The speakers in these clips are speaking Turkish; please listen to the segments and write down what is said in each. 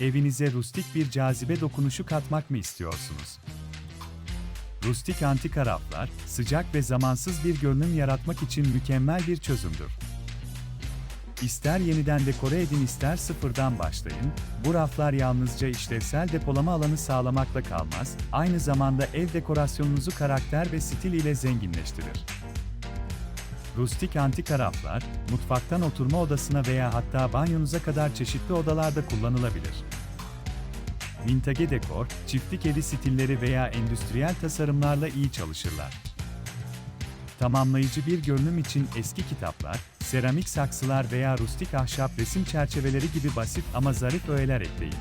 Evinize rustik bir cazibe dokunuşu katmak mı istiyorsunuz? Rustik antika raflar, sıcak ve zamansız bir görünüm yaratmak için mükemmel bir çözümdür. İster yeniden dekore edin ister sıfırdan başlayın, bu raflar yalnızca işlevsel depolama alanı sağlamakla kalmaz, aynı zamanda ev dekorasyonunuzu karakter ve stil ile zenginleştirir. Rustik antika raflar, mutfaktan oturma odasına veya hatta banyonuza kadar çeşitli odalarda kullanılabilir. Vintage dekor, çiftlik evi stilleri veya endüstriyel tasarımlarla iyi çalışırlar. Tamamlayıcı bir görünüm için eski kitaplar, seramik saksılar veya rustik ahşap resim çerçeveleri gibi basit ama zarif öğeler ekleyin.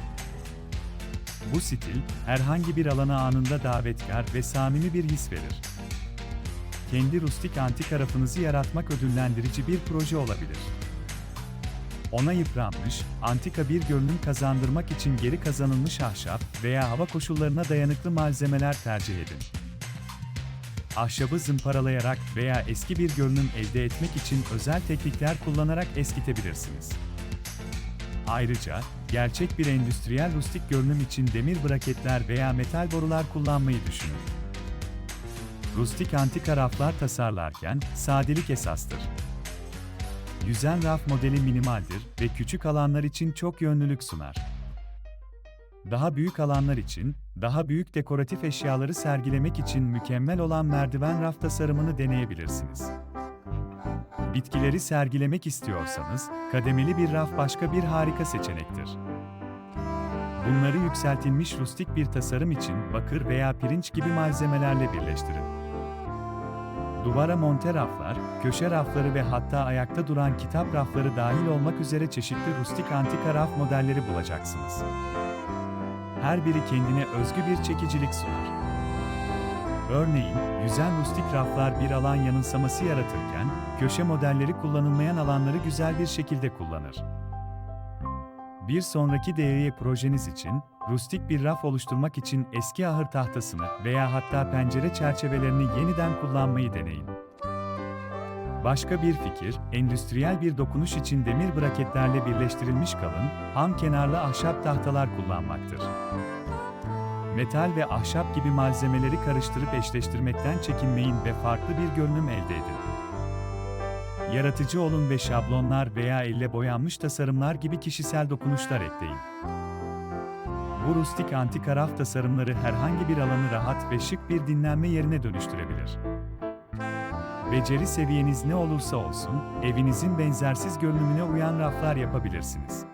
Bu stil, herhangi bir alana anında davetkar ve samimi bir his verir. Kendi rustik antika rafınızı yaratmak ödüllendirici bir proje olabilir. Ona yıpranmış, antika bir görünüm kazandırmak için geri kazanılmış ahşap veya hava koşullarına dayanıklı malzemeler tercih edin. Ahşabı zımparalayarak veya eski bir görünüm elde etmek için özel teknikler kullanarak eskitebilirsiniz. Ayrıca, gerçek bir endüstriyel rustik görünüm için demir braketler veya metal borular kullanmayı düşünün. Rustik antika raflar tasarlarken sadelik esastır. Yüzen raf modeli minimaldir ve küçük alanlar için çok yönlülük sunar. Daha büyük alanlar için, daha büyük dekoratif eşyaları sergilemek için mükemmel olan merdiven raf tasarımını deneyebilirsiniz. Bitkileri sergilemek istiyorsanız, kademeli bir raf başka bir harika seçenektir. Bunları yükseltilmiş rustik bir tasarım için bakır veya pirinç gibi malzemelerle birleştirin. Duvara monte raflar, köşe rafları ve hatta ayakta duran kitap rafları dahil olmak üzere çeşitli rustik antika raf modelleri bulacaksınız. Her biri kendine özgü bir çekicilik sunar. Örneğin, yüzen rustik raflar bir alan yanılsaması yaratırken, köşe modelleri kullanılmayan alanları güzel bir şekilde kullanır. Bir sonraki değeri projeniz için, rustik bir raf oluşturmak için eski ahır tahtasını veya hatta pencere çerçevelerini yeniden kullanmayı deneyin. Başka bir fikir, endüstriyel bir dokunuş için demir braketlerle birleştirilmiş kalın, ham kenarlı ahşap tahtalar kullanmaktır. Metal ve ahşap gibi malzemeleri karıştırıp eşleştirmekten çekinmeyin ve farklı bir görünüm elde edin. Yaratıcı olun ve şablonlar veya elle boyanmış tasarımlar gibi kişisel dokunuşlar ekleyin. Bu rustik antika raf tasarımları herhangi bir alanı rahat ve şık bir dinlenme yerine dönüştürebilir. Beceri seviyeniz ne olursa olsun, evinizin benzersiz görünümüne uyan raflar yapabilirsiniz.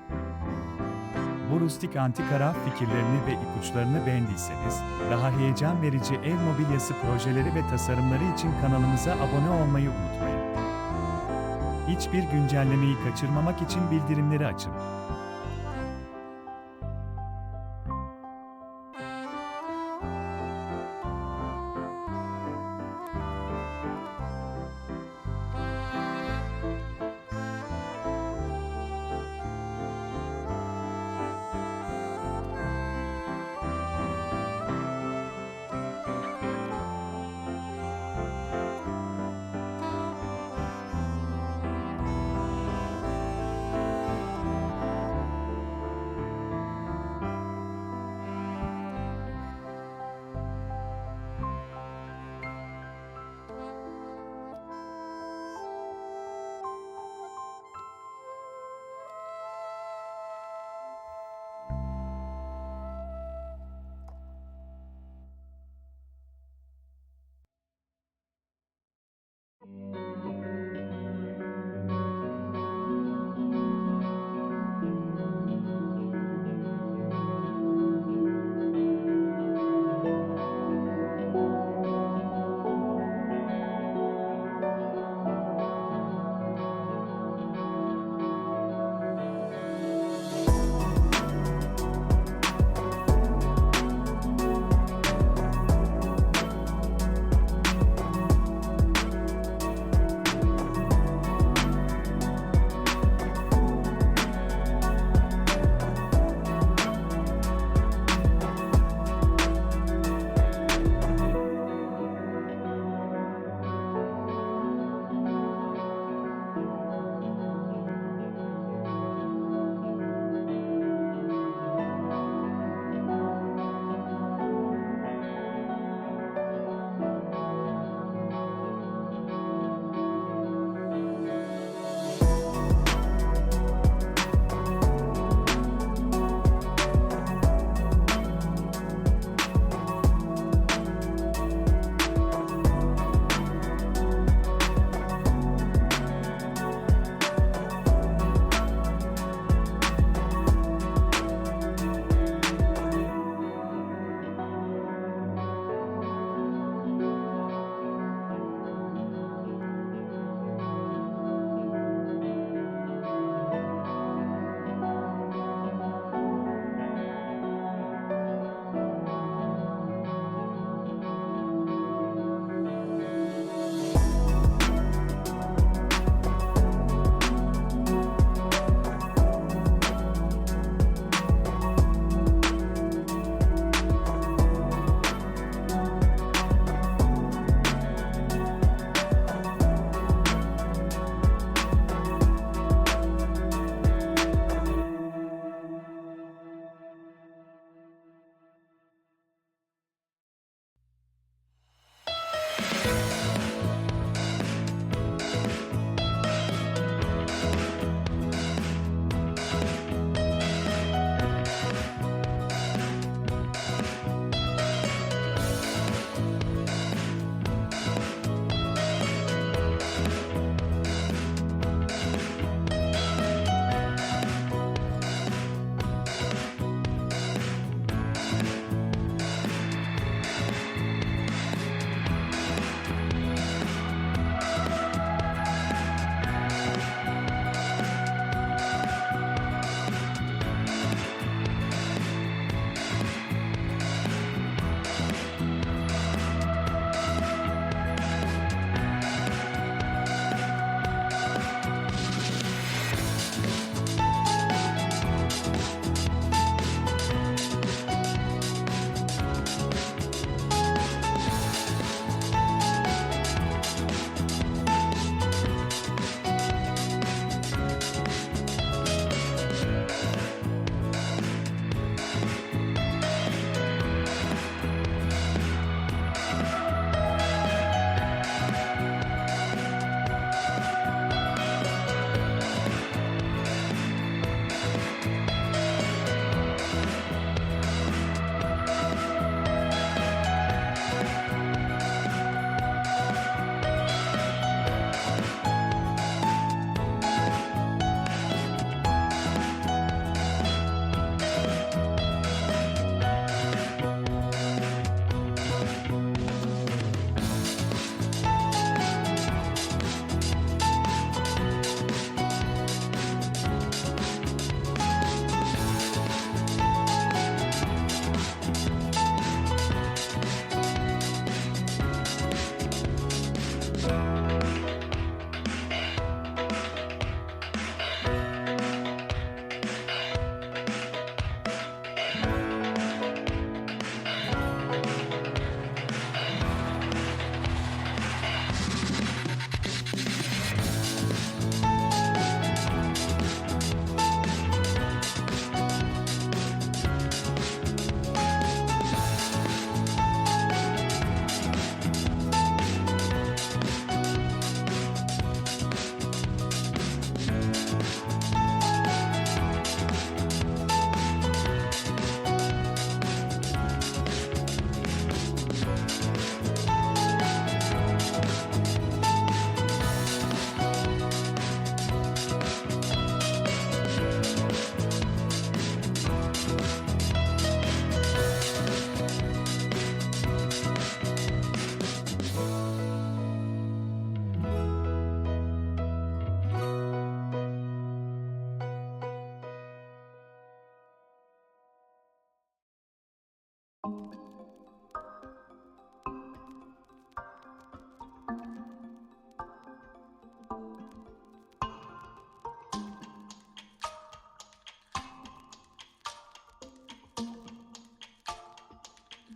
Bu rustik antika raf fikirlerini ve ipuçlarını beğendiyseniz, daha heyecan verici ev mobilyası projeleri ve tasarımları için kanalımıza abone olmayı unutmayın. Hiçbir güncellemeyi kaçırmamak için bildirimleri açın.